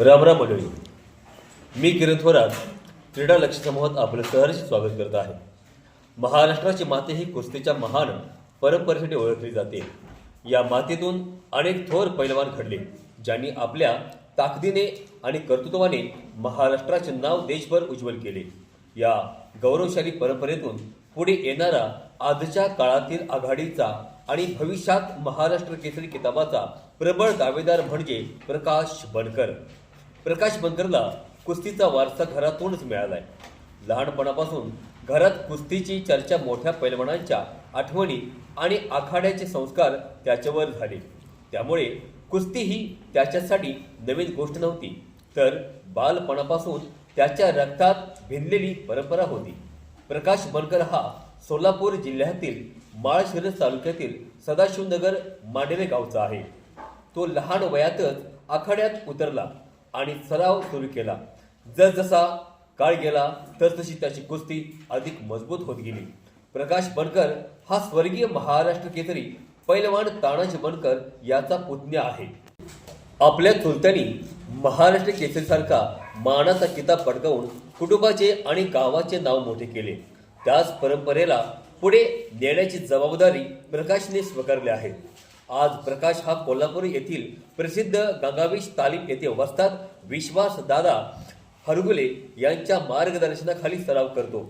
रामराम मंडळी. मी किरण थोरात क्रीडा लक्ष समूहात आपलं सहर्ष स्वागत करत आहे. महाराष्ट्राची माते ही कुस्तीच्या महान परंपरेसाठी ओळखली जाते. या मातेतून अनेक थोर पैलवान घडले ज्यांनी आपल्या ताकदीने आणि कर्तृत्वाने महाराष्ट्राचे नाव देशभर उज्ज्वल केले. या गौरवशाली परंपरेतून पुढे येणारा आजच्या काळातील आघाडीचा आणि भविष्यात महाराष्ट्र केसरी किताबाचा प्रबळ दावेदार म्हणजे प्रकाश बनकर. प्रकाश बंदरला कुस्तीचा वारसा घरातूनच मिळाला आहे लहानपणापासून घरात कुस्तीची चर्चा मोठ्या पैलवानांच्या आठवणी आणि आखाड्याचे संस्कार त्याच्यावर झाले. त्यामुळे कुस्ती ही त्याच्यासाठी नवीन गोष्ट नव्हती तर बालपणापासून त्याच्या रक्तात भिनलेली परंपरा होती. प्रकाश बनकर हा सोलापूर जिल्ह्यातील माळशिरस तालुक्यातील सदाशिवनगर मांडेरे गावचा आहे. तो लहान वयातच आखाड्यात उतरला. आणि सराव सुरू केला. जसजसा काळ गेला तसतशी त्याची कुस्ती अधिक मजबूत होत गेली. प्रकाश बनकर हा स्वर्गीय महाराष्ट्र केसरी पैलवान तानाजी बनकर याचा पुतण्या आहे. आपल्या चुलत्यांनी महाराष्ट्र केसरीसारखा मानाचा किताब पटकावून कुटुंबाचे आणि गावाचे नाव मोठे केले. त्याच परंपरेला पुढे नेण्याची जबाबदारी प्रकाशने स्वीकारली आहे. आज प्रकाश हा कोल्हापूर येथील प्रसिद्ध गंगावेश तालीम येथे वस्तात. विश्वास दादा हरगुले यांच्या मार्गदर्शनाखाली सराव करतो.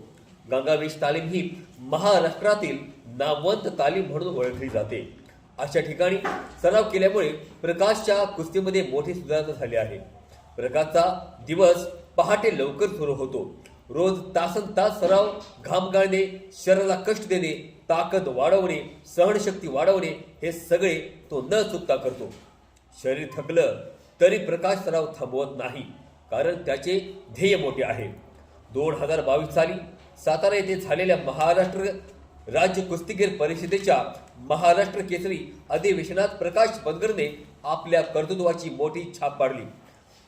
गंगावेश तालीम ही महाराष्ट्रातील नामवंत तालीम म्हणून ओळखली जाते. अशा ठिकाणी सराव केल्यामुळे प्रकाशच्या कुस्तीमध्ये मोठी सुधारणा झाली आहे. प्रकाशचा दिवस पहाटे लवकर सुरू होतो. रोज तासन तास सराव घाम गाळणे शरीराला कष्ट देणे ताकद वाढवणे सहनशक्ती वाढवणे हे सगळे तो न चुकता करतो. शरीर थकलं तरी प्रकाश सराव थांबवत नाही कारण त्याचे ध्येय मोठे आहे. दोन हजार बावीस साली सातारा येथे झालेल्या महाराष्ट्र राज्य कुस्तीगीर परिषदेच्या महाराष्ट्र केसरी अधिवेशनात प्रकाश बनकरने आपल्या कर्तृत्वाची मोठी छाप पाडली.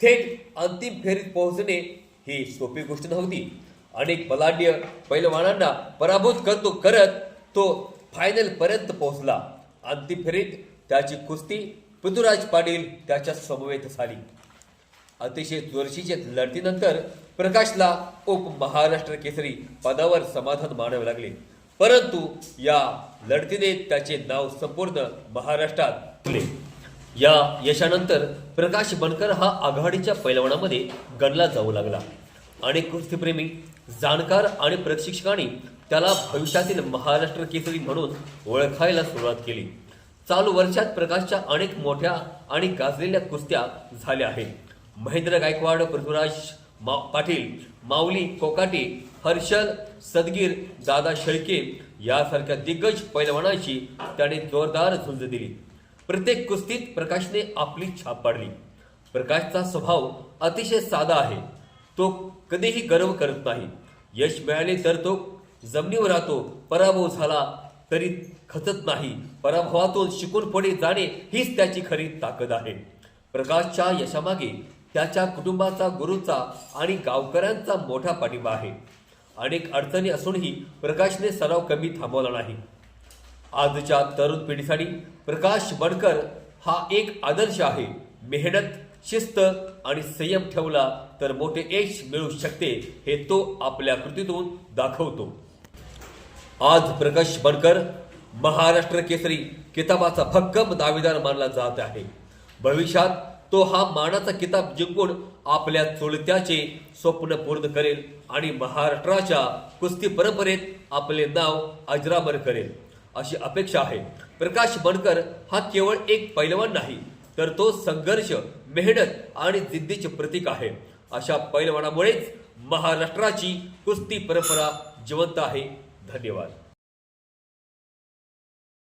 थेट अंतिम फेरीत पोहोचणे ही सोपी गोष्ट नव्हती. अनेक बलाढ्य पैलवानांना पराभूत करतो करत तो फायनल पर्यंत पोहोचला. अंतिम फेरीत त्याची कुस्ती पृथ्वीराज पाटील त्याच्या समवेत झाली. अतिशय चुरशीच्या लढतीनंतर प्रकाशला उप महाराष्ट्र केसरी पदावर समाधान मानावे लागले. परंतु या लढतीने त्याचे नाव संपूर्ण महाराष्ट्रात फुलले या यशानंतर प्रकाश बनकर हा आघाडीच्या पैलवानामध्ये गणला जाऊ लागला. अनेक कुस्तीप्रेमी जाणकार आणि प्रशिक्षकांनी त्याला भविष्यातील महाराष्ट्र केसरी म्हणून ओळखायला सुरुवात केली. चालू वर्षात प्रकाशच्या अनेक मोठ्या आणि गाजलेल्या कुस्त्या झाल्या आहेत. महेंद्र गायकवाड पृथ्वीराज मा पाटील माऊली कोकाटे हर्षल सदगीर दादा शेळके यासारख्या दिग्गज पैलवानांशी त्याने जोरदार झुंज दिली. प्रत्येक कुस्तीत प्रकाशने आपली छाप पाडली. प्रकाशचा स्वभाव अतिशय साधा आहे. तो कधीही गर्व करत नाही. यश मिळाले तर तो जमिनीवर राहतो. पराभव झाला तरी खचत नाही. पराभवातून शिकून पुढे जाणे हीच त्याची खरी ताकद आहे. प्रकाशच्या यशामागे त्याच्या कुटुंबाचा गुरूचा आणि गावकऱ्यांचा मोठा पाठिंबा आहे. अनेक अडचणी असूनही प्रकाशने सराव कमी थांबवला नाही. आजच्या तरुण पिढीसाठी प्रकाश बडकर हा एक आदर्श आहे. मेहनत शिस्त आणि संयम ठेवला तर मोठे यश मिळू शकते हे तो आपल्या कृतीतून दाखवतो. आज प्रकाश बडकर महाराष्ट्र केसरी किताबाचा भक्कम दावेदार मानला जात आहे. भविष्यात तो हा मानाचा किताब जिंकून आपल्या चुलत्याचे स्वप्न पूर्ण करेल आणि महाराष्ट्राच्या कुस्ती परंपरेत आपले नाव अजरामर करेल. अशी अपेक्षा आहे. प्रकाश बनकर हा केवळ एक पैलवान नाही तर तो संघर्ष मेहनत आणि जिद्दीचे प्रतीक आहे. अशा पैलवानामुळेच महाराष्ट्राची कुस्ती परंपरा जिवंत आहे. धन्यवाद.